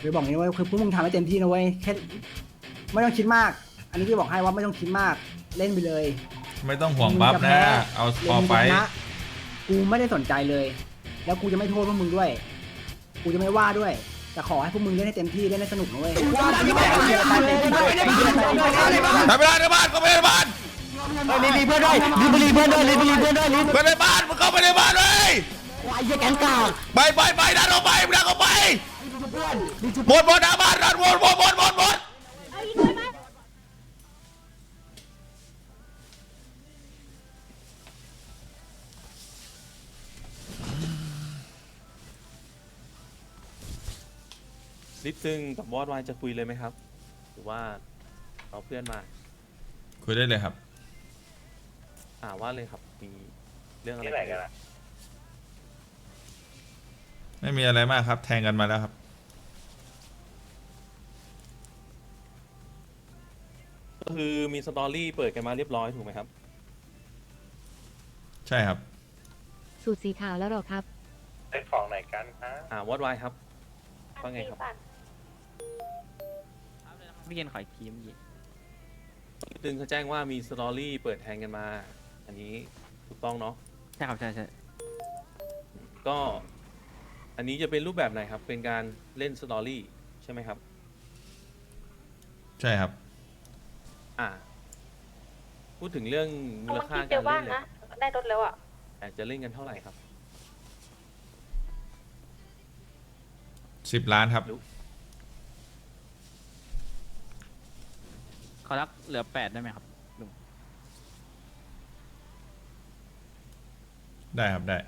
คือบอกอย่างนี้ว่าคือพวกมึงทำให้เต็มที่นะเว้ยแค่ไม่ต้องคิดมาก อันนี้ที่บอกให้ว่าไม่ต้องคิดมากเล่นไปเลย ไม่ต้องห่วงบัฟนะ เอาพอไฟเล่นมึงจะชนะกูไม่ได้สนใจเลย แล้วกูจะไม่โทษพวกมึงด้วย กูจะไม่ว่าด้วย แต่ขอให้พวกมึงเล่นให้เต็มที่เล่นให้สนุกนะเว้ยทำเวลาในบ้านเข้าไปในบ้านรีบเพื่อนด้วยรีบรีเพื่อนด้วยรีบรีเพื่อนด้วยรีบไปในบ้านมึงเข้าไปในบ้านเลยไอ้แกงกาไปไปไปดันออกไปดันออกไป หมดหมดหน้าบ้านดันหมดหมดหมดหมดหมดลิฟต์ซึ่งกับวอดวายจะคุยเลยไหมครับ หรือว่าเอาเพื่อนมาคุยได้เลยครับ อ่าว่าเลยครับมีเรื่องอะไรที่ไหนกันอะไม่มีอะไรมากครับ แทงกันมาแล้วครับ ก็คือมีสตอรี่เปิดกันมาเรียบร้อยถูกไหมครับ ใช่ครับ สูตรสีขาวแล้วเหรอครับเล่นของไหนกันฮะอ่าวอดวายครับ ว่าไงครับ พี่เกณฑ์ขออีกทีเมื่อกี้ซึ่งเขาแจ้งว่ามีสตอรี่เปิดแทงกันมา อันนี้ถูกต้องเนาะ ใช่ครับใช่ใช่ก็อันนี้จะเป็นรูปแบบไหนครับ เป็นการเล่นสตอรี่ใช่ไหมครับ ใช่ครับ อ่า พูดถึงเรื่องมูลบางค่าทีเจการอบ้าเล่งนเลยนะได้รถแล้วอะแต่จะเล่นกันเท่าไหร่ครับ สิบล้านครับ ขอรักเหลือแปดได้ไหมครับลุงได้ครับได้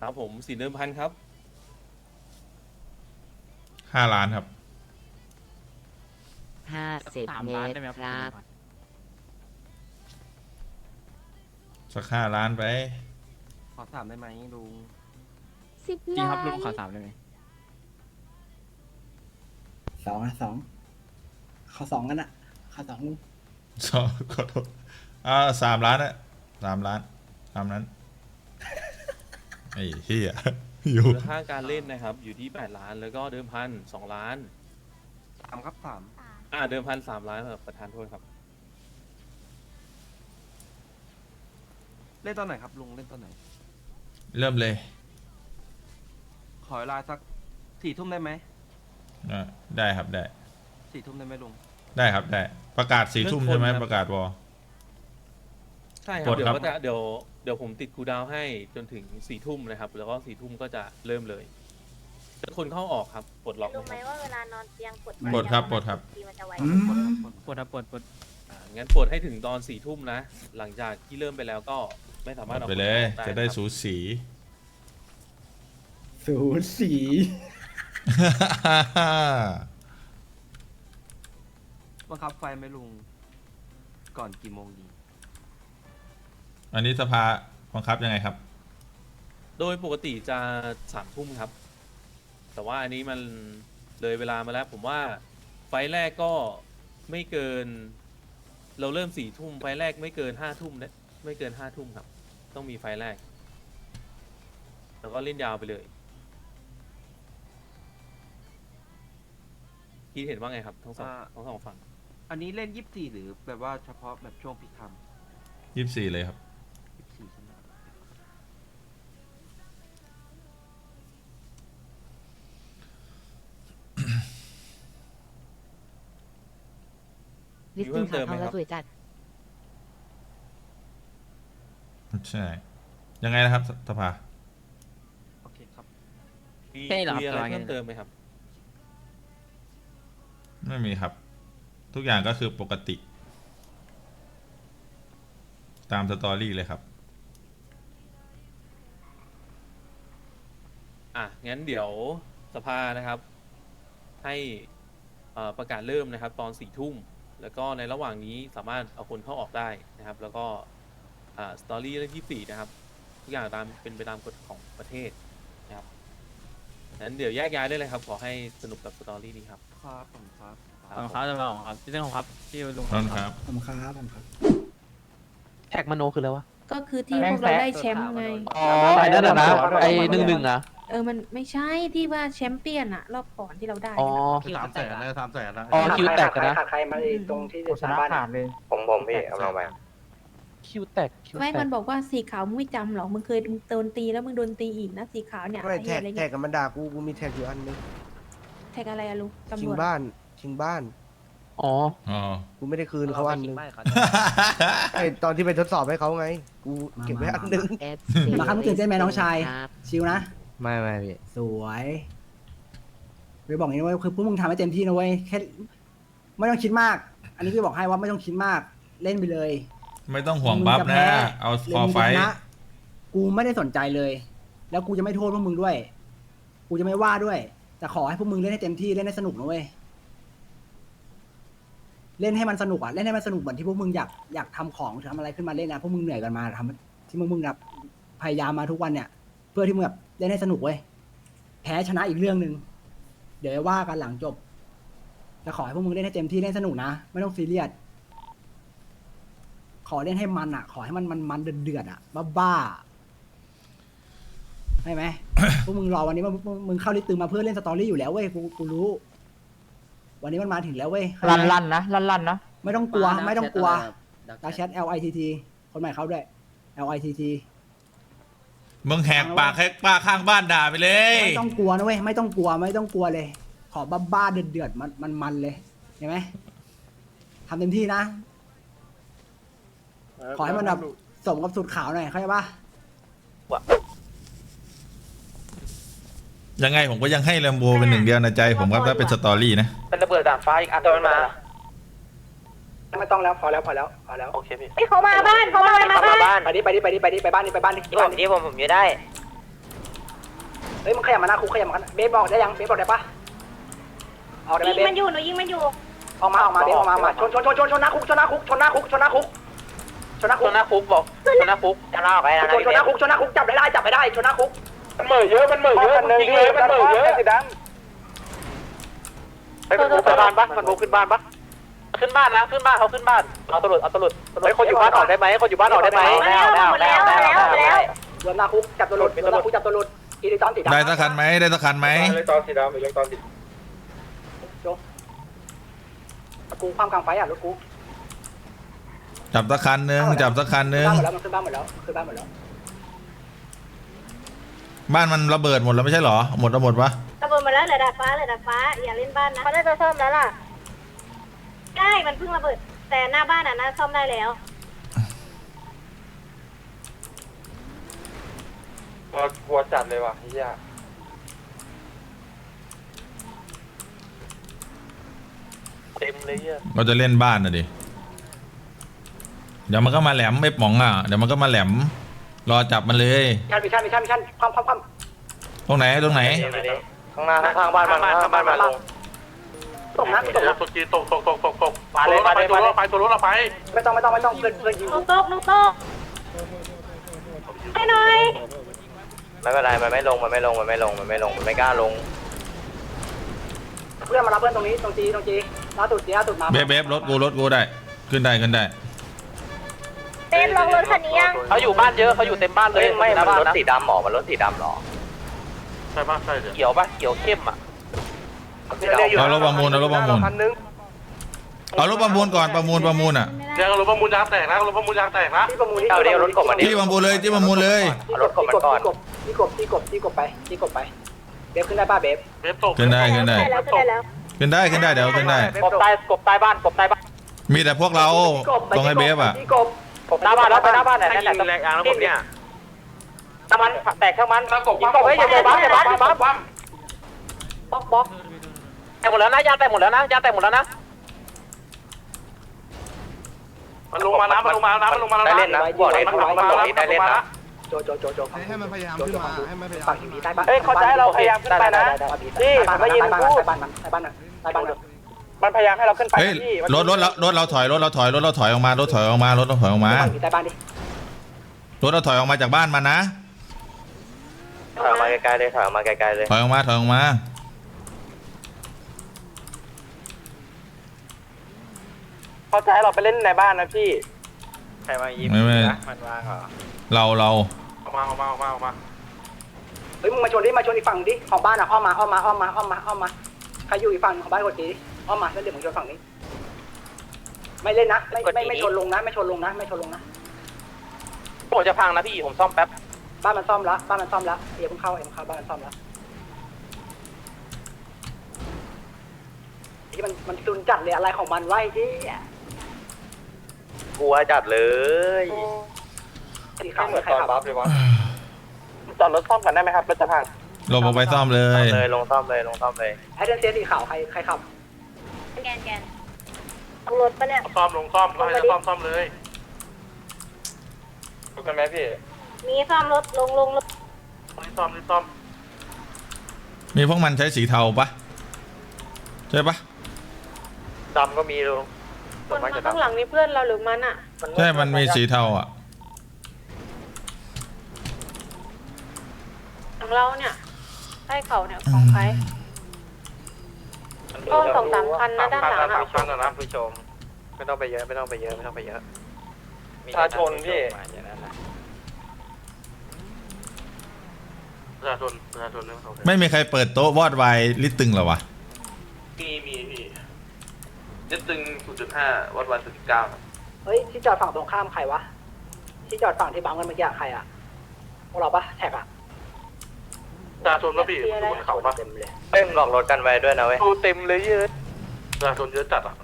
ครับผมสีเดิมพันครับห้าล้านครับ ห้าสิบสามเมล้านตรได้ไหมครับครับสักห้าล้านไป ขอถามได้ไหมลุงสิบจริงล้าครับลุงนขอสามได้ไหมสองอะสองเขาสองกันอะเขาสองสองขอโทษอ่าสามล้านอะสามล้านตามนั้น ไอ้เฮียอยู่ มูลค่าการเล่นนะครับ อยู่ที่ 8 ล้าน แล้วก็เดิมพันสองล้าน สามครับสาม อ่าเดิมพันสามล้านครับประธานโทษครับ เล่นตอนไหนครับลุงเล่นตอนไหน เริ่มเลยขอเวลาสักสี่ทุ่มได้ไหมอะได้ครับได้ สี่ทุ่มได้ไหมลุง ได้ครับได้ ประกาศสี่ทุ่มเรื่องคนใช่ไหมครับ ประกาศวอ ใช่คกรับดเดี๋ยครัวบก็จะเดี๋ยวเดี๋ยวผมติดคูลดาวน์ให้จนถึงสี่ทุ่มนะครับ แล้วก็สี่ทุ่มก็จะเริ่มเลยแล้ว คนเข้าออกครับปลดล็อกรู้นะไหมครับว่าเวลานอนเตียงปวดปลดครับปลดครับ ทีมันจะไวอืม ปวดครับปวดปวดอ่างั้นปลดให้ถึงตอนสี่ทุ่มนะ หลังจากที่เริ่มไปแล้วก็ไม่สามารถเอาไปเลยคนออกจะได้นครับสูสี สูสีบังคับไฟไหมลุง ก่อนกี่โมงดีอันนี้สภาบังคับยังไงครับ โดยปกติจะสามทุ่มครับ แต่ว่าอันนี้มันเลยเวลามาแล้ว ผมว่าไฟล์แรกก็ไม่เกิน เราเริ่มสี่ทุ่มไฟล์แรกไม่เกินห้าทุ่มนะไม่เกินห้าทุ่มครับ ต้องมีไฟล์แรก แล้วก็เล่นยาวไปเลยคิดเห็นว่าไงครับทั้งสองอ่า ทั้งสองฝั่งอันนี้เล่นยี่สิบสี่หรือแบบว่าเฉพาะแบบช่วงพิกไทม์ยี่สิบสี่เลยครับ ลิสต์ขาวทองแล้วสวยจัด ใช่ ยังไงนะครับสภา โอเคครับมีใช่เหรอมีคอะรับไรเพิ่มเติมไหมครับ ไม่มีครับ ทุกอย่างก็คือปกติ ตามสตอรี่เลยครับ อะ งั้นเดี๋ยวสภานะครับ ให้เอ่อประกาศเริ่มนะครับ ตอนสี่ทุ่ม แล้วก็ในระหว่างนี้สามารถเอาคนเข้าออกได้นะครับ แล้วก็สตอรี่เรื่องที่สี่นะครับทุกอย่างตามเป็นไปตามกฎของประเทศนะครับงั้นเดี๋ยวแยกย้ายได้เลยครับ ขอให้สนุกกับสตอรี่นี้ครับ ครับผมครับขอบคุณครับจะมาของครับพี่เรื่องของครับพี่ลุงนั่นครับผมครับผมครับแท็กมโนคืออะไรวะก็คือที่พวกเราได้แชมป์ไง อ๋อไอ้นั่นน่ะนะไอ้หนึ่งหนึ่งอะเออมันไม่ใช่ที่ว่าแชมเปี้ยนอะรอบก่อนที่เราได้อ๋อสามแสนนะสามแสนนะอ๋อคิวแตกนะ ขาดใครมาตรงที่ชนะขาดเลย ผมผมพี่กำลังไปคิวแตกคิวไม่แตมันกบอกว่าสีขาวมึงไม่จำหรอกมึงเคยมึงโดนตีแล้วมึงโดนตีอีกนะสีขาวเนี่ยไม่ไอ้แท็เหี้ยกอะไรแท็เงี้กยกับมันด่ากูกูมีแท็กอยู่อันนึงแท็กอะไรอะลุงตำชิรงวจบ้านชิงบ้านอ๋อ อ๋อ กูไม่ได้คืนเขาอันนึงไอตอนที่ไปทดสอบให้เขาไง กูเก็บไว้อันนึง มาครับมึงตื่นเต้นไหมน้องชาย ชิวนะ ไม่ไม่พี่สวยไปบอกอย่างนี้นะเว้ยคือพวกมึงทำให้เต็มที่นะเว้ยแค่ไม่ต้องคิดมาก อันนี้พี่บอกให้ว่าไม่ต้องคิดมาก เล่นไปเลย ไม่ต้องห่วงบัฟมึจนะแพ้เอาหรืฟอมึร์งไฟจะชนะกูไม่ได้สนใจเลย แล้วกูจะไม่โทษพวกมึงด้วย กูจะไม่ว่าด้วย แต่ขอให้พวกมึงเล่นให้เต็มที่เล่นให้สนุกนะเว้ย เล่นให้มันสนุกอะ เล่นให้มันสนุกเหมือนที่พวกมึงอยากอยากทำของทำอะไรขึ้นมาเล่นนะพวกมึงเหนื่อยกันมาทำที่มึงมึงแบบพยายามมาทุกวันเนี่ย เพื่อที่มึงแบบเล่นให้สนุกเว้ยแพ้ชนะอีกเรื่องหนึ่งเดี๋ยวว่ากันหลังจบแต่ขอให้พวกมึงเล่นให้เต็มที่เล่นสนุกนะไม่ต้องซีเรียสขอเล่นให้มันอะ ขอให้มันมันมันเดือดเดือดๆอะบ้าบ้าๆใช่ไหม พวกมึงรอวันนี้มึงมึงมึงเข้าลิสต์ตึงมาเพื่อเล่นสตอรี่อยู่แล้วเว้ยกูกูรู้ วันนี้มันมาถึงแล้วเว้ยเข้าใจลั่นไหมลั่นนะลั่นลั่นนะไม่ต้องกลัว ไม่ต้องกลัวดาแชท L I T T คนใหม่เข้าด้วย L I T T มึงแหกปากแหกปากข้างบ้านด่าไปเลย ไม่ต้องกลัวนะเว้ยไม่ต้องกลัวไม่ต้องกลัวเลย ขอบ้าบ้าๆเดือดเดือดๆมันมันมันเลยเห็นไหมทำเต็มที่นะ ขอให้มันแบบสมกับสุดขาวหน่อยเข้าใจปะยังไงผมก็ยังให้แลมโบเป็นหนึ่งเดียวในใจผมครับถ้าเป็นสตอรี่นะ เป็นระเบิดดาดฟ้าอีกอันตัวมันมา ไม่ต้องแล้วพอแล้วพอแล้วพอแล้วโอเคพี่ไอ้ยเขามาบ้านเขามามาบ้านบ้านไปดิไปดิไปดิไปดิไปบ้านนี่ไปบ้านนี่ที่ผมที่ผมผมอยู่ได้ เฮ้ยมึงขยับมาหน้าคุกขยับมาเบสบอกได้ยังเบสบอกได้ปะออกได้ไหมยิงเบสมันอยู่หนูยิงมันอยู่ออกมาออกมาเบสออกมาออกมาชนชนชนชนชนหน้าคุกชนหน้าคุกชนหน้าคุกชนหน้าคุกชนหน้าคุชกนหน้าคุกบอกชนหน้าคุกจะล่าออกไปนะชนชนหน้าคุกชนหน้าคุกจับได้ได้จับไม่ได้ชนหน้าคุก มันเหม่อเยอะมันเหม่อเยอะจริงเลยมันเหม่อเยอะสีดำไปมันบุกบ้านปะมันบุกขึ้นบ้านปะ ขึ้นบ้านนะขึ้นบ้านเขาขึ้นบ้านเอาตำรวจเอาตำรวจไอ้คนอยู่บ้านออกได้ไหมคนอยู่บ้านออกได้ไหมหมดแล้วหมดแล้วหมดแล้วรวมหน้าคุกจับตัวหลุดรวมหน้าคุกจับตัวหลุดอีดิตอนสีดำได้สักคันไหมได้สักคันไหมอิเล็กตรอนสีดำอิเล็กตรอนสีกูความกลางไฟอะรถกูจับสักคันหนึงจับสักคันหนึงบ้านหมดแล้วมันขึ้นบ้านหมดแล้วขึ้นบ้านหมดแล้วบ้านมันระเบิดหมดแล้วไม่ใช่เหรอหมดแล้วหมดปะตะบนมาแล้วเหลือดาดฟ้าเหลือดาดฟ้าอย่าเล่นบ้านนะเขาได้จะซ่อมแล้วล่ะ ได้มันเพิ่งระเบิด แต่หน้าบ้านอะน่าซ่อมได้แล้วกลัวจัดเลยว่ะเฮียเต็มเลยอะเราจะเล่นบ้านนะดิ เดี๋ยวมันก็มาแหลมไม่ป๋องอะ เดี๋ยวมันก็มาแหลม รอจับมันเลย ชันมิชันมิชันมิชันความความความตรงไหนตรงไหน ข้างหน้าข้างบ้านมันข้างบ้านมันลง ตกนะตกนะตกจีตกตกตกตกตกมาเลยมาเลยมาเลยไปตัวรถเราไปไม่ต้องไม่ต้องไม่ต้องเพื่อนเพื่อนยิงลูกโต๊ะลูกโต๊ะให้หน่อยไม่เป็นไรมันไม่ลง มันไม่ลง มันไม่ลง มันไม่ลง มันไม่กล้าลง เพื่อนมารับเพื่อนตรงนี้ตรงจีตรงจีล่าสุดจีล่าสุดมาเบฟเบฟรถกูรถกูได้ ขึ้นได้ขึ้นได้เต้นลงรถคันนี้ยังเขาอยู่บ้านเยอะเขาอยู่เต็มบ้านเลยไม่มันรถสีดำหรอมันรถสีดำหรอใช่ป่ะใช่เลยเขียวปะเขียวเข้มอะ เอารถประมูลเอารถประมูลคันนึงเอารถประมูลก่อนประมูลประมูลอะเดี๋ยวรถประมูลยางแตกนะรถประมูลยางแตกนะที่ประมูลที่เอาเดี๋ยวรถกบมาดิ ที่ประมูลเลยที่ประมูลเลยเอารถกบมันก่อน ที่กบที่กบที่กบไปที่กบไป เบฟขึ้นได้ป่ะเบฟเว็บตกขึ้นได้ขึ้นได้ได้แล้วได้แล้วขึ้นได้ขึ้นได้เดี๋ยวขึ้นได้ กบตายกบตายบ้านกบตายบ้านมีแต่พวกเราตรงไอ้เบฟอะที่กบกบหน้าบ้านแล้วไปหน้าบ้านไหนนั่นแหละแรงยางแล้วผมเนี่ยน้ำมันแตกข้างมันถ้ากบยิงกบเฮ้ยอย่าอย่าบ้าอย่าบ้าอย่าบ้าปั๊มบล็อกบล็อก แตกหมดแล้วนะยาแตกหมดแล้วนะยาแตกหมดแล้วนะมันลงมานะมันลงมานะมันลงมาแล้วได้เล่นนะบอกเลยมันลงมาแล้วมันลงมาแล้วโจโจโจโจให้มันพยายามขึ้นมาให้มันพยายามฝั่งทีใต้บ้านเอ้ยเขาจะให้เราพยายามขึ้นไปนะนี่ผมได้ยินพูดใต้บ้านมันใต้บ้านมันใต้บ้านมันมันพยายามให้เราขึ้นไปเฮ้ยรถรถเรารถเราถอยรถเราถอยรถเราถอยออกมารถถอยออกมารถเราถอยออกมาใต้บ้านดิรถเราถอยออกมาจากบ้านมันนะถอยมาไกลๆเลยถอยมาไกลๆเลยถอยออกมาถอยออกมา เขาจะให้เราไปเล่นในบ้านนะพี่ใครมายิงไม่ไม่มันวางเหรอเราเราออกมาออกมาออกมาออกมาเฮ้ยมึงมาชนดิมาชนอีกฝั่งดิของบ้านอะอ้อมมาอ้อมมาอ้อมมาอ้อมมาอ้อมมาใครอยู่อีกฝั่งของบ้านกดจีดิอ้อมมาแล้วเดี๋ยวมึงชนฝั่งนี้ ไม่เล่นนะไม่ไม่ไม่ชนลงนะ ไม่ชนลงนะ ไม่ชนลงนะผมจะพังนะพี่ผมซ่อมแป๊บบ้านมันซ่อมละบ้านมันซ่อมละเดี๋ยวมึงเข้าเอ็มงเข้าบ้านมันซ่อมละที่มันมันตุนจัดเลยอะไรของมันไว้ที่ก ลัวจัดเลยสีขาวเหมือนใครขับจอดรถซ่อมกันได้ไหมครับรถจะพังลงมาไปซ่อมเลยเลยลงซ่อมเลยลงซ่อมเลยไอเดนเซียสีขาวใครใครขับแกนแกนเอารถปะเนี่ย ซ่อมลงซ่อมก็ให้จะซ่อมซ่อมเลยถูกกันไหมพี่มีซ่อมรถลงลงลงรีบซ่อมรีบซ่อมมีพวกมันใช้สีเทาปะใช่ปะดำก็มีลุง คนมาข้างหลังนี่เพื่อนเราหรือมันอะ ใช่มันมีสีเทาอะของเราเนี่ยใต้เขาเนี่ยของใคร ก็สองสามคันนะด้านหลังอะ สามคันนะผู้ชม ไม่ต้องไปเยอะไม่ต้องไปเยอะไม่ต้องไปเยอะประชาชนพี่ ประชาชนประชาชนเรื่องของไม่มีใครเปิดโต๊ะวอดไวายลิตตึงเหรอวะ มีมีพี่ ยึดตึง 0.5 วัดวัน0.9เฮ้ยที่จอดฝั่งตรงข้ามใครวะ ที่จอดฝั่งที่บังกันเมื่อกี้อะใครอะพวกเราปะแท็กอะประชาชนป่ะพี่อยู่บนเขาปะเต็มเลยเล่นหลอกรถกันไว้ด้วยนะเว้ยดูเต็มเลยเยอะประชาชนเยอะจัดอะ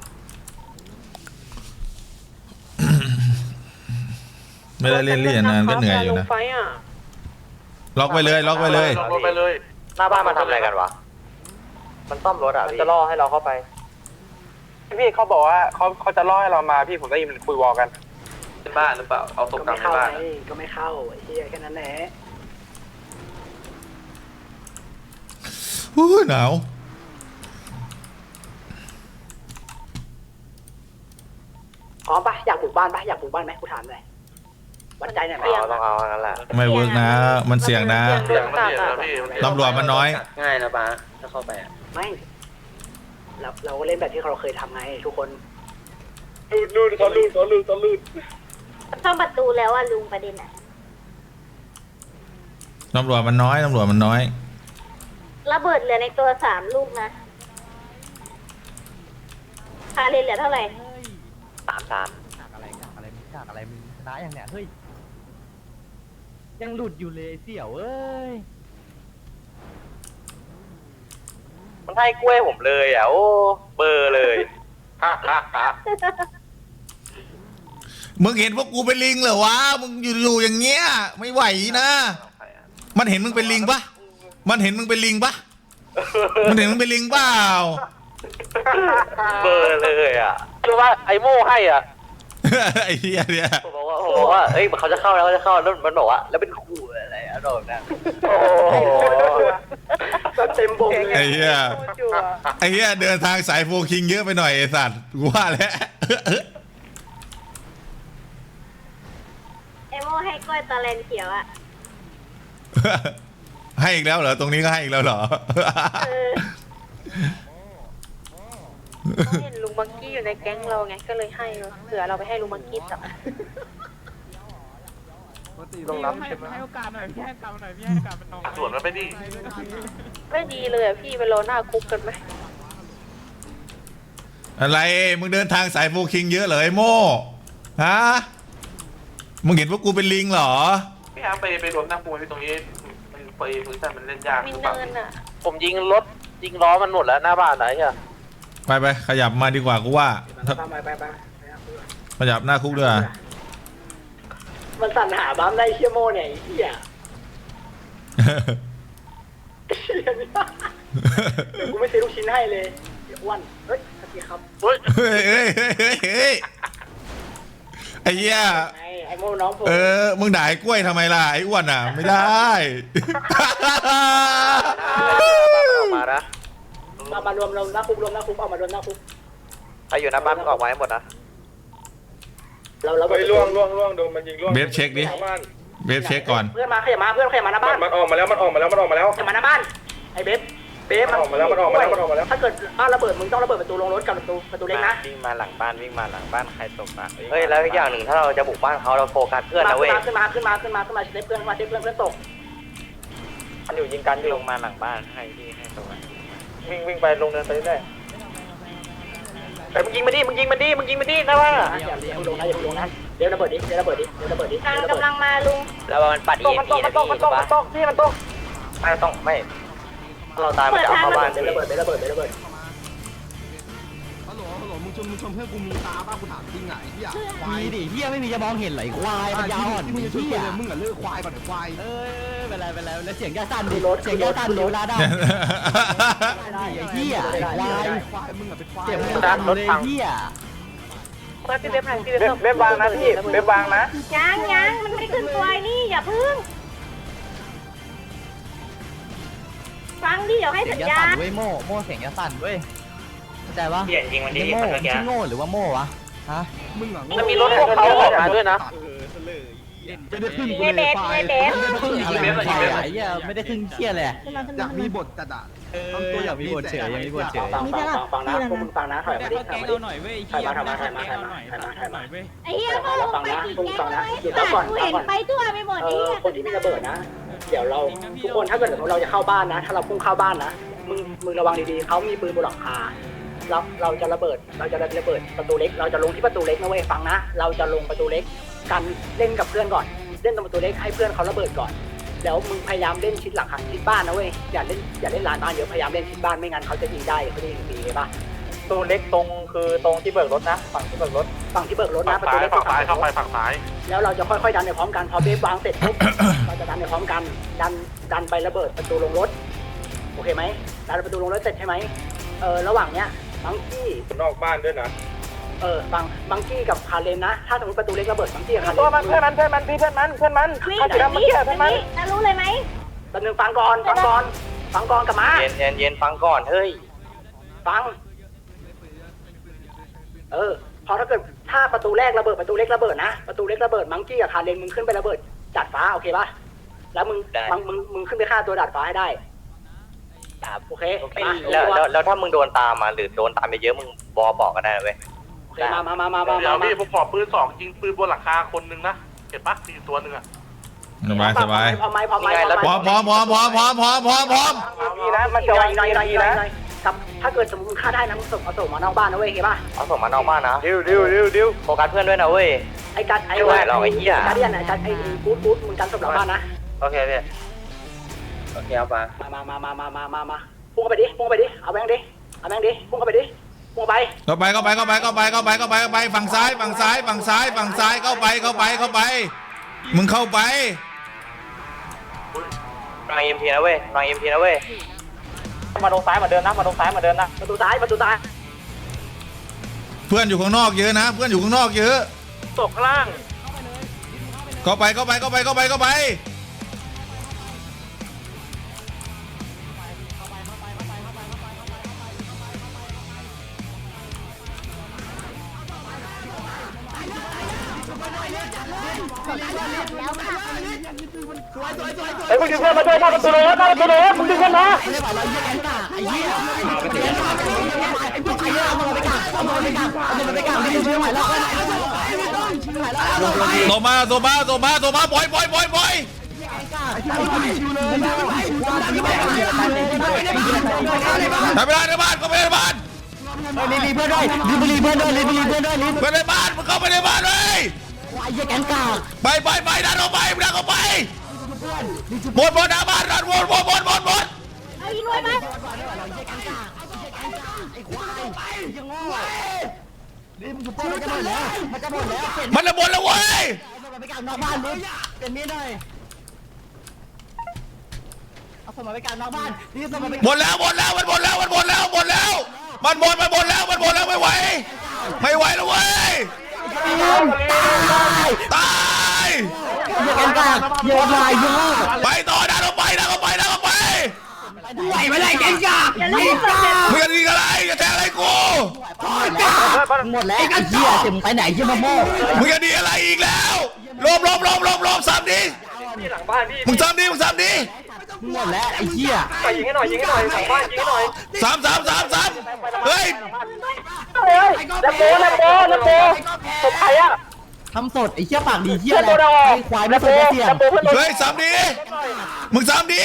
ไม่ได้เล่นเรียนนานก็เหนื่อยอยู่นะไฟอะล็อกไปเลย ล็อกไปเลย ลงรถไปเลย หน้าบ้านมันทำอะไรกันวะ มันซ่อมรถอะมันจะล่อให้เราเข้าไป พี่เขาบอกว่าเขาเขาจะล่อให้เรามาพี่ผมได้ยินคุยวอลกันเป็นบ้านหรือเปล่า เอาศพก็กลัไม่บในเข้าบ้านไงก็ไม่เข้าไอ้เหี้ยแค่นั้นแหละอู้หนาว พร้อมปะอยากปลูกบ้านปะอยากปลูกบ้านไหมกูถามหน่อยวัดใจหน่อยไหมเอาต้องเอางั้นแหละไม่เวิร์กนะ มันเสี่ยงนะ เสียงมันเสียงนะพี่มันเสียงตำรวจมันน้อย ง่ายนะป้าถ้าเข้าไปไม่ เราเราก็เล่นแบบที่เราเคยทำไงทุกคนซ่อมประตูแล้วอะลุงประเด็นอะตำรวจมันน้อยตำรวจมันน้อย ระเบิดเหลือในตัวสามลูกนะคาเรนเหลือเท่าไหร่สามสามอะไรจากอะไรมึงจากอะไรมึงชนะอย่างเนี้ยเฮ้ยยังหลุดอยู่เลยเสี่ยวเอ้ย มันให้กล้วยผมเลยอะโอ้เบอร์เลยฮ่าฮ่าฮ่ามึงเห็นพวกกูเป็นลิงเหรอวะ มึงอยู่ๆอย่างเงี้ย ไม่ไหวนะ มันเห็นมึงเป็นลิงปะมันเห็นมึงเป็นลิงปะมันเห็นมึงเป็นลิงเปล่า เบอร์เลยอะรู้ว่าไอโม่ให้อะไอ้เหี้ยเนี่ยผมบอกว่าผมบอกว่าเอ้ยเขาจะเข้าแล้วเขาจะเข้าแล้วมันบอกว่าแล้วเป็นคู่อะไรอะโดนนะโอ้โห ก็เต็มวงเลยไอ้เหี้ย ไอ้เหี้ยเดินทางสายโฟคิงเยอะไปหน่อยไอ้สัตว์กูว่าแล้วเอโมให้กล้วยตะแลนเขียวอะ ให้อีกแล้วเหรอตรงนี้ก็ให้อีกแล้วเหรอ เออเห็นลุงบังกี้อยู่ในแก๊งเราไงก็เลยให้เผื่อเราไปให้ลุงบังกี้ ต่อลงรับใช่ไหมให้โอกาสหน่อยพี่ให้โอกาสหน่อยพี่ให้โอกาสมันน้องสวนมันไปดิ ไม่ดีเลยอะพี่ไปรอหน้าคุกกันไหมอะไรมึงเดินทางสายโฟคิงเยอะเหรอไอ้โม่ฮะมึงเห็นว่ากูเป็นลิงเหรอ พี่อาร์มไปไปรวมหน้าปูที่ตรงนี้มันไปพื้นที่มันเล่นยากมีหรือเปล่าเนินอะ ผมยิงรถยิงล้อมันหมดแล้วหน้าบ้านไหนอะไปไปขยับมาดีกว่ากูว่าถ้าไปไปไปขยับหน้าคุกด้วย มันสั่นหาบ้ามได้เชี่ยโมเนี่ยไอ้เหี้ยเหี้ยเนี่ยเดี๋ยวกูไม่ซื้อลูกชิ้นให้เลยเดี๋ยวอ้วนเฮ้ยสวัสดีครับเฮ้ยเฮ้ยเฮ้ยเฮ้ยเฮ้ยเฮ้ยไอ้เหี้ยไอ้ไอ้โมน้องผมเออ มึงด่าไอ้กล้วยทำไมล่ะไอ้อ้วนอะ ไม่ได้ออกมานะเอามารวมรวมหน้าคุกรวมหน้าคุกเอามารวมหน้าคุก ใครอยู่หน้าบ้านมึงออกมาให้หมดนะ เราเราไปล่วงล่วงล่วงโดนมันยิงล่วงเบฟเช็คดิ บ้านเบฟเช็คก่อน เพื่อนมาขยับมาเพื่อนขยับมาหน้าบ้านมันออกมาแล้วมันออกมาแล้วมันออกมาแล้ว ขยับมาหน้าบ้านไอ้เบฟเบฟมันออกมาแล้วมันออกมาแล้วมันออกมาแล้ว ถ้าเกิดบ้านระเบิดมึงต้องระเบิดประตูลงรถกับประตูประตูเล็กนะวิ่งมาหลังบ้านวิ่งมาหลังบ้านใครตกอะเฮ้ยแล้วอีกอย่างหนึ่งถ้าเราจะบุกบ้านเขาเราโฟกัสเพื่อนนะเว้ยขึ้นมาขึ้นมาขึ้นมาขึ้นมาขึ้นมาเช็คเพื่อนขึ้นมาเช็คเพื่อนเพื่อนตกมันอยู่ยิงกันอยู่ลงมาหลังบ้านให้พี่ให้ตัววิ่งวิ่งไปลงเนินไปเรื่อย ๆไอ้ยมึงยิงมาดิมึงยิงมาดิมึงยิงมาดินะว่าอย่าเลี้ยงลงนะอย่าลงนะเดี๋ยวระเบิดดิเดี๋ยวระเบิดดิเดี๋ยวระเบิดดิทางกำลังมาลุงแล้วมันปัดตกมันตกมันตกมันตกมันตกพี่มันตกไม่ต้องไม่เราตายมันจะเอาเข้าบ้านเดี๋ยวระเบิดเดี๋ยวระเบิดเดี๋ยวระเบิด มีดิเฮียไม่มีจะมองเห็นไหลควายมันยาวอ่อนมึงจะช่วยเลยมึงอะเลิกควายก่อนควายเออเป็นไรเป็นไรแล้วเสียงยาสั่นดิเสียงยาสั่นดิเวลาดับไอ้เฮียไอ้ควายเสียงมันสั่นเลยเฮียพี่เว็บไหนพี่เว็บเว็บวางนะพี่เว็บวางนะยังยังมันไม่ได้ขึ้นตัวไอ้นี่อย่าพึ่งฟังดิเดี๋ยวให้เสียสังญยาญาสั่ณนเว้ยโม่โม่เสียงยาสั่นเว้ย เข้าใจปะเปลี่ยนยิงมันดินี่โม่ชื่อโง่หรือว่าโม่วะฮะมันมีรถพวกเขาออกมาด้วยนะจะได้ขึ้นในเบสในเบสพึ่งอะไรไม่ใช่ไอ้เหี้ยไม่ได้ขึ้นเที่ยเลยอยากมีบททำตัวอยากมีบทเฉยยังมีบทเฉยฟังฟังฟังฟังนะพวกมึงฟังนะถอยมาดิถอยมาดิถอยมาถอยมาถอยมาถอยมาถอยมาถอยมาไอ้เหี้ยก็ลงไปกี่แก๊งเลยสัตว์กูเห็นไปทั่วไปหมดเอไอ้อเหี้ยคนที่มีระเบิดนะ เดี๋ยวเราทุกคนถ้าเกิดเราจะเข้าบ้านนะ ถ้าเราพุ่งเข้าบ้านนะ มึงมึงระวังดีๆเขามีปืนบนหลังคา เราเราจะระเบิด เราจะระเบิดประตูเล็ก เราจะลงที่ประตูเล็กนะเว้ยฟังนะ เราจะลงประตูเล็ก กันเล่นกับเพื่อนก่อน เล่นตรงประตูเล็กให้เพื่อนเขาระเบิดก่อน แล้วมึงพยายามเล่นชิดหลังหันชิดบ้านนะเว้ย อย่าเล่นอย่าเล่นลานบ้านเดี๋ยวพยายามเล่นชิดบ้านไม่งั้นเขาจะยิงได้เขาจะยิงฟรีไงปะตัวเล็กตรงคือตรงที่เบิกรถนะ ฝั่งที่เบิกรถ ฝั่งที่เบิกรถนะประตูซ้ายเล็กฝั่งซ้ายเข้าไปฝั่งซ้าย แล้วเราจะค่อยๆดันไปพร้อมกัน พอเบฟวางเสร็จปุ๊บเราจะดันไปพร้อมกัน ดันดันไประเบิดประตูลงรถ โอเคไหมดันประตูลงรถเสร็จใช่ไหมเออระหว่างเนี้ย บังกี้นอกบ้านด้วยนะ เออบังบังกี้กับคาเลนนะ ถ้าสมมติประตูเล็กระเบิดบังกี้กับคาเลนตัวมันเพื่อนมันเพื่อนมันพี่เพื่อนมันเพื่อนมันวิ่งเขาแบจะบทำมันนี้เกี่ยวแบเพื่อบนมันนี้จะรู้เลยไหมตอนนึงฟังก่อนฟังก่อนฟังก่อนกลับมาเย็นเย็นเย็นฟังก่อนเฮ้ยฟัง เออ พอถ้าเกิดถ้าประตูแรกระเบิดประตูเล็กระเบิดนะประตูเล็กระเบิดมังกี้กับคาเลนมึงขึ้นไประเบิดดาดฟ้าโอเคป่ะแล้วมึงมึงมึงมึงขึ้นไปฆ่าตัวดาดฟ้าให้ได้ ครับโอเคมาแล้วแล้วแล้วถ้ามึงโดนตามมาหรือโดนตามไปเยอะมึงบอบอกกันได้เว้ยโอเคมามามามามาเดี๋ยวมาพี่ผมขอปืนสองยิงปืนบนหลังคาคนหนึ่งนะเห็นปะมีอยู่ตัวหนึ่งอะสบายสบายพร้อมไหมพร้อมไหมพร้อมพร้อมพร้อมพร้อมพร้อมพร้อมพร้อมพร้อมดีนะมันจะหวาน่อยหน่อยหน่อยดีหน่นะอยกับถ้าเกิดสมมติมึงฆ่าได้นะมึงส่งเอาส่งมานอกบ้านนะเว้ยเห็นป่ะเอาส่งมานอกบ้านนะดิวดิวดิวดิวโฟกัสเพื่อนด้วยนะเว้ยไอ้การไอ้ไม่ไหวหรอกไอ้เหี้ยการเดียนไอ้การไอ้กู๊ดกู๊ดมึงกันสำหรับบ้านนะโอเคพี่ โอเคเอาไปมามามามามามามามาพุ่งเข้าไปดิ พุ่งเข้าไปดิ เอาแบงค์ดิ เอาแบงค์ดิ พุ่งเข้าไปดิ พุ่งเข้าไป เข้าไปเข้าไปเข้าไปเข้าไปเข้าไปเข้าไปเข้าไปฝั่งซ้ายฝั่งซ้ายฝั่งซ้ายฝั่งซ้ายเข้าไปเข้าไปเข้าไป มึงเข้าไปฟังเอ็มพีนะเว้ยฟังเอ็มพีนะเว้ย มาตรงซ้ายมาเดินนะ มาตรงซ้ายมาเดินนะ ประตูซ้าย ประตูซ้าย เพื่อนอยู่ข้างนอกเยอะนะ เพื่อนอยู่ข้างนอกเยอะ ตกล่าง เข้าไปเข้าไปเข้าไปเข้าไปเข้าไป แล้วค่ะไอ้พวกดึงเพื่อนมาด้วยหน้าประตูเลยหน้าประตูเลยมึงดึงเพื่อนมาโซมาโซมาโซมาโซมาปล่อยปล่อยปล่อยปล่อยทำไม่ได้ในบ้านก็ไม่ได้ในบ้านรีบเพื่อนด้วยรีบเพื่อนด้วยรีบเพื่อนด้วยรีบเพื่อนในบ้านมึงเข้าไปในบ้านเลย อ้เหี้ยแกนกาไปไปไปดันออกไปดันออกไปหมดหมดหน้าบ้านดันหมดหมดหมดหมดหมดเอาอีนวยมารีบมันจะหมดแล้วมันจะหมดแล้วเป็นมันจะหมดแล้วเว้ยไปกักนอกบ้านรีบเป็นมีดหน่อยเอาสมไปกักนอกบ้านรีบสมไปหมดแล้วหมดแล้วมันหมดแล้วมันหมดแล้วหมดแล้ว มันหมดมันหมดแล้วมันหมดแล้วไม่ไหวไม่ไหวแล้วเว้ย ตายยเหี้ยแกนกาเยอะลายเยอะไปต่อดันออกไปดันออกไปดันออกไปไหวไม่ได้แกนกาอย่าลืมเปิดเสียงมึงจะยิงอะไรจะแทงอะไรกูหมดแล้วไอ้เหี้ยจะไปไหนเหี้ยมาโม่มึงจะดีอะไรอีกแล้วลบลบลบลบลบซ้ำดิที่หลังบ้านพี่มึงซ้ำดิมึงซ้ำดิ หมดแล้วไอ้เหี้ยไปยิงให้หน่อยยิงให้หน่อยหลังบ้านยิงให้หน่อยซ้ำซ้ำซ้ำซ้ำเฮ้ยเฮ้ยแลมโบแลมโบแลมโบผมใครอะทำสดไอ้เหี้ยปากดีเหี้ยอะไรไอ้ควายไม่สนเสียงเฮ้ยซ้ำดิมึงซ้ำดิ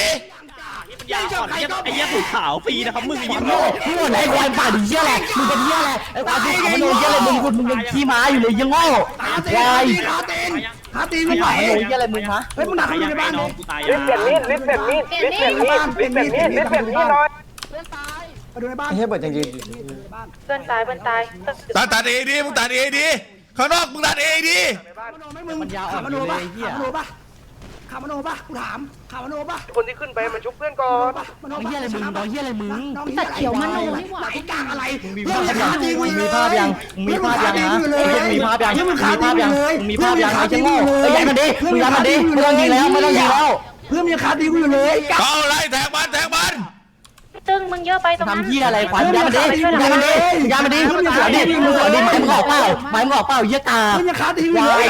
ยาอ่อนไอ้เหี้ยผูขาวฟรีนะครับมึงไอ้เหี้ยโง่มึงหมดไอ้ควายป่าดิเหี้ยอะไรมึงเป็นเหี้ยอะไรไอ้ควายผูขาวมันโดนเหี้ยอะไรมึงมึงเป็นขี้ม้าอยู่เลยยังโง่ควาย ขาตีนขาตีนไม่ไม่ไหไหววโดนเหี้ยอะไรมึงฮะเฮ้ยมึงหนักเข้าไปในบ้านเลยลิฟต์เปลี่ยนมีดลิฟต์เปลี่ยนมีดลิฟต์เปลี่ยนมีดลิฟต์เปลี่ยนมีดลิฟต์เปลี่ยนมีดหน่อยมาดูในบ้านเหี้ยเปิดจริงเพื่อนตายเพื่อนตายตัดตัดเอดีมึงตัดเอดีข้างนอกมึงตัดเอดีไม่มึงขามาโนปะขามาโนปะ ขามาโนปะกูถามขามาโนปะคนที่ขึ้นไปมันชุบเพื่อนก่อนมาโนน้องปะเหี้ยอะไรมึงน้องเหี้ยอะไรมึงน้องเขียวมาโนนี่หว่าไอ้กางอะไรมึงมีภาพยังมึงมีภาพยังมึงมีภาพยังนะมึงมีภาพยังมึงมีภาพยังมึงมีภาพยังไอ้เจ้าโง่เอ้ยย้ายมันดิมึงย้ายมันดิไม่ต้องยิงแล้วไม่ต้องยิงแล้วเพื่อนยังขาตีกูอยู่เลยเข้าไล่แทงมันแทงมันตึ้งมึงเยอะไปตรงนั้นทำเหี้ยอะไรควายมึงย้ายมันดิมึงย้ายมันดิมึงย้ายมันดิมึงสวนดิมึงสวนดิหมายมึงออกเปล่าหมายมึงออกเปล่าเหี้ยตาเพื่อนยังขาตีกูอยู่เลย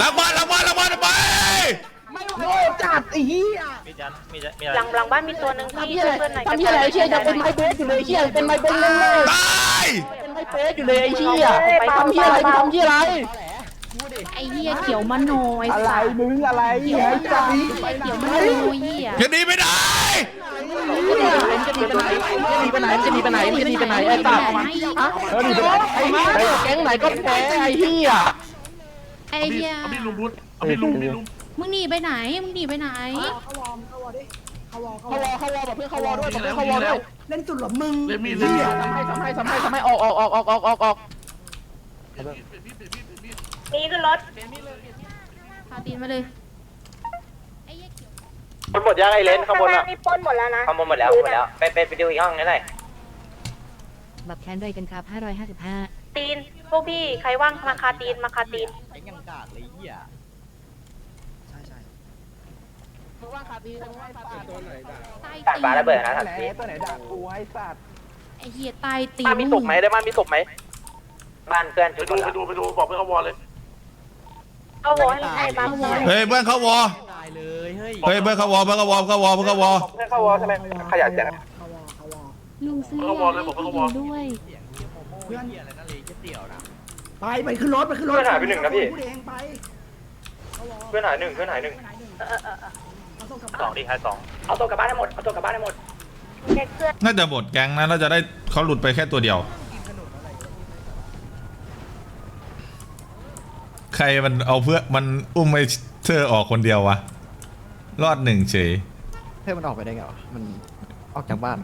หลังบ้านหลังบ้านหลังบ้านไปโง่ จัดไอ้เหี้ยหลังหลังบ้านมีตัวหนึ่งที่ช่วยเพื่อนหน่อยทำเหี้ยอะไรเชี่ยยังเป็นไม้เบสอยู่เลยเชี่ยเป็นไม้เบสเล่นเลยตายเป็นไม้เบสอยู่เลยไอ้เชี่ยทำเหี้ยอะไรทำเหี้ยอะไรไอ้เหี้ยเขียวมโนไอ้อะไรสัสมึงอะไรเขียวไอ้มโนจัดเขียวมโนเหี้ยอย่าหนีไปไหนจะหนีไปไหนจะหนีไปไหนจะหนีไปไหนจะหนีไปไหนไอ้ตาฮะเออหนีไปไหนไอ้มาแก๊งไหนก็แพ้ไอ้เหี้ยไอ้เหี้ย เอาพี่ลุงรุดเอาพี่ลุงพี่ลุง มึงหนีไปไหน มึงหนีไปไหน เขาวอมเขาวอดิเขาวอเขาวอเขาวอบอกเพื่อนเขาวอด้วยบอกเพื่อนเขาวอด้วยเล่นสุดหรอมึงเล่นมีดเล่นมีดทำให้ทำให้ทำให้ทำให้ออกออกออกออกออกออกออกมีขึ้นรถพาตีนมาเลยไอ้เหี้ยเขียวคนหมดยังไอ้เลนข้างบนอะมีปล้นหมดแล้วนะข้างบนหมดแล้วหมดแล้วไปไปไปดูอีกห้องนั้นหน่อยแบบแค้นไรกันครับ 555 ตีนพวกพี่ใครว่างมาคาตีนมาคาตีนไอ้ยังกาดเลยเหี้ย ใช่ใช่ มึง ว่าขาดดีมึงว่าขาดดีใต้ตัดตีฟ้าระเบิดนะนถัดทีตัวไหนด่ากูไอ้สัตว์ไอ้เหี้ยใต้ตีนบ้านมีศพไหมได้บ้านมีศพไหมบ้านเพื่อนไปดูไปดูไปดูบอกเพื่อนเขาวอลเลยเอาวอให้ไอ้บ้าบอเฮ้ยเพื่อนเขาวอตายเลยเฮ้ยเฮ้ยเพื่อนเขาวอเพื่อนเขาวอเพื่อนเขาวอเพื่อนเขาวอเพื่อนเข้าวอลใช่ไหมขยันจังเขาวอเขาวอลุงซื้อเขาวอลเลยบอกเขาวอลด้วยเพื่อนเหี้ยอะไรนั่นเลยจะเตี่ยวนะไปไปขึ้นรถไปขึ้นรถเพื่อนหายไปหนึ่งนะพี่พูดเองไปเขาวอเพื่อนหายหนึ่งเพื่อนหายหนึ่งเอา ส่งกลับสอบ้างนดีใครสองเอาตัวกลับบ้านให้หมด เอาตัวกลับบ้านให้หมดเด็กเพื่อนน่าจะหมดแก๊งนะน่าจะได้เขาหลุดไปแค่ตัวเดียว ใครมันเอาเพื่อมันอุ้มไอ้เธอออกคนเดียววะ รอดหนึ่งเฉย เพื่อนมันออกไปได้ไงวะมันออกจากบ้าน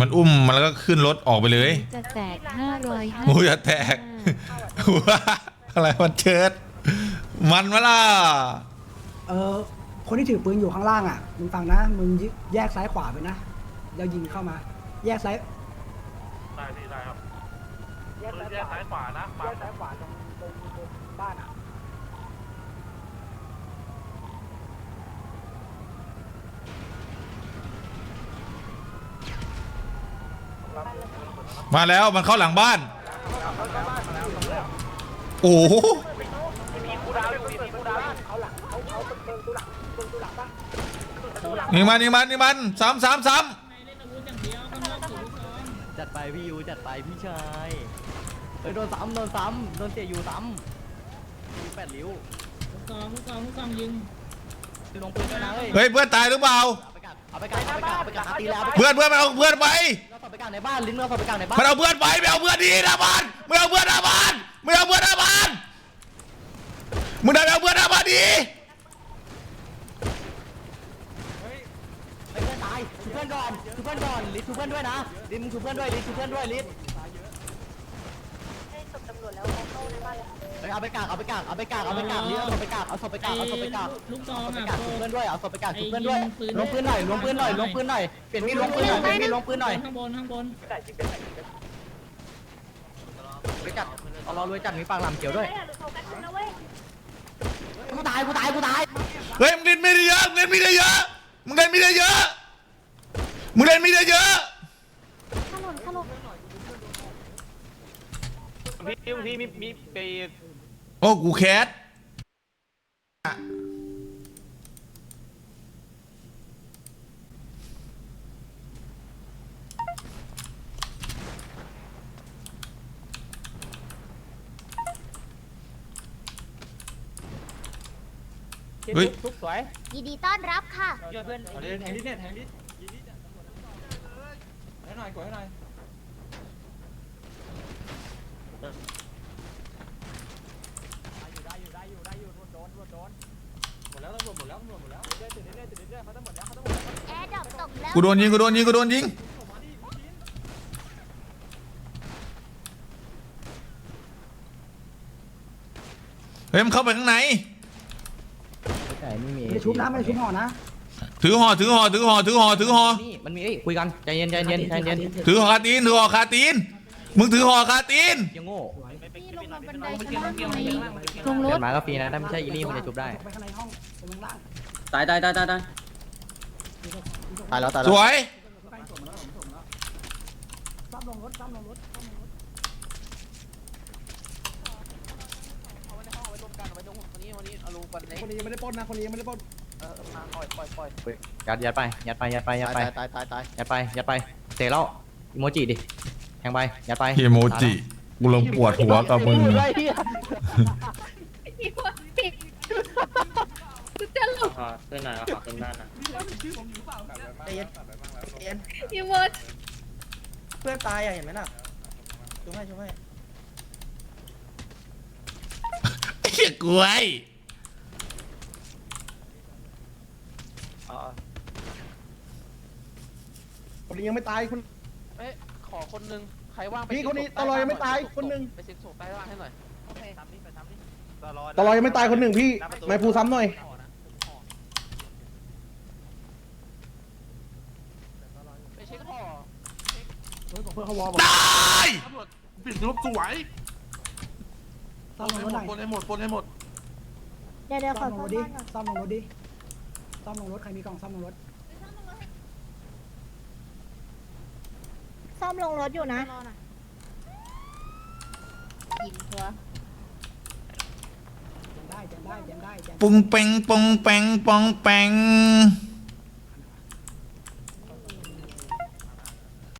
มันอุ้มมันแล้วก็ขึ้นรถออกไปเลยจะแตก555โอ้ยอย่าแตกว้าอะไรมันเชิด มันมาล่ะ เออ คนที่ถือปืนอยู่ข้างล่างอะมึงฟังนะมึงแยกซ้ายขวาไปนะแล้วยิงเข้ามา แยกซ้ายได้พี่ได้ครับแยกแยกซ้ายขวานะแยกซ้ายขวาตรงตรงตรงบ้านอะมาแล้วมันเข้าหลังบ้าน โอ้โห นี่มันนี่มันนี่มันสามสามสามจัดไปพี่ยูจัดไปพี่ชายเฮ้ยโดนซ้ำโดนซ้ำโดนเตะยูซ้ำยูแปดริ้วกองกองกองยิงลงปืนด้วยนะเฮ้ยเฮ้ยเพื่อนตายหรือเปล่า เอาไปกัดเอาไปกัดเอาไปกัดเอาไปกัดตีแล้วเพื่อนเพื่อนมันเอาเพื่อนไปเราเอาไปกัดในบ้านลิ้นเราเอาไปกัดในบ้านมันเอาเพื่อนไปไม่เอาเพื่อนดีหน้าบ้านไม่เอาเพื่อนหน้าบ้านไม่เอาเพื่อนหน้าบ้านมึงได้ไม่เอาเพื่อนหน้าบ้านดี เฮ้ยเพื่อนตายชูเพื่อนก่อน ชูเพื่อนก่อนลิ้นชูเพื่อนด้วยนะลิ้นมึงชูเพื่อนด้วยลิ้นชูเพื่อนด้วยลิ้นให้ศพตำรวจแล้วเขาเข้าในบ้านแล้วเฮ้ยเอาไปกักเอาไปกักเอาไปกักเอาไปกักลิ้นเอาศพไปกักเอาศพไปกักเอาศพไปกักลูกซองเอาไปอะกักชูเพื่อนด้วยเอาศพไปกักชูเพื่อนด้วยไอ้ยิงปืนลงปืนหน่อยลงปืนหน่อยลงปืนหน่อยเปลี่ยนมีดลงปืนหน่อยเปลี่ยนมีดลงปืนหน่อยข้างบนข้างบนไปจัดเอาเรารวยจัดมีปากหลำเขียวด้วยเฮ้ยหรือโฟกัสคุณนะเว้ยกูตายกูตายกูตายเฮ้ยมึงเล่นไม่ได้เยอะมึงเล่นไม่ได้เยอะมึงเล่นไม่ได้เยอะ มึงเล่นไม่ได้เยอะขนมขนมพี่พี่มีมีไปโอ้กูแคสเฮ้ยทุกสวยยินดีต้อนรับค่ะ เพื่อนแทงดิเนี่ยแทงดิ ให้หน่อยกดให้หน่อยแอร์ดรอปตกแล้วกูโดนยิงกูโดนยิงกูโดนยิงเฮ้ยมันเข้าไปข้างในไม่ได้ชุบนะไม่ได้ชุบห่อนะถือห่อถือห่อถือห่อถือห่อถือห่อนี่ มันมีเอ้ยคุยกันใจเย็นใจเย็นใจเย็นถือห่อคาตีนถือห่อคาตีน มึงถือห่อคาตีนยังโง่พี่ลงมาบันไดชั้นล่างทำไมลงรเกิถดมาก็ฟรีนะถ้าไม่ใช่อีลี่มันจะจุบได้ไปข้างในห้องตรงล่างตายตายตายตายตายตายแล้วตายสวยซ่อมลงรถ ซ่อมลงรถซ่อมลงรถยัดยัดไปยัดไปยัดไปยัดไปตายตายตายยัดไปยัดไปเตะแล้วอีโมจิดิแทงไปยัดไปเฮโมจิกูเริ่มปวดหัวกับมึงจะหลบเส้นไหนขอเส้นด้านนะพี่มดเพื่อนตายอะเห็นไหมน่ะช่วยให้ช่วยให้ไอ้เหี้ยกล้วย คนนี้ยังไม่ตายคุณ เอ้ยขอคนนึงใครว่างไปพี่คนนี้ตลอดยังไม่ตายคนหนึ่งไปเซ็นศพใต้ล่างให้หน่อยโอเคตลอดยังไม่ตายคนหนึ่งพี่ไม่พูซ้ำหน่อยไปเช็คห่อเพื่อเขาวอลตายตำรวจปิดรูปสวยซ่อมลงรให้ถหหมน่อยดปนให้หมดปนให้หมดเดี๋ยวเดี๋ยวขซ่ออมลงรมถดิบ้านก่อนซ่อมลงรถดิ ซ่อมลงรถใครมีกล่องซ่อมลงรถซ่อมลงรถอยู่นะรอหน่อยยิงตัวเจนได้เจนได้เจนได้เจนปุงเปงปองแปงปองแปง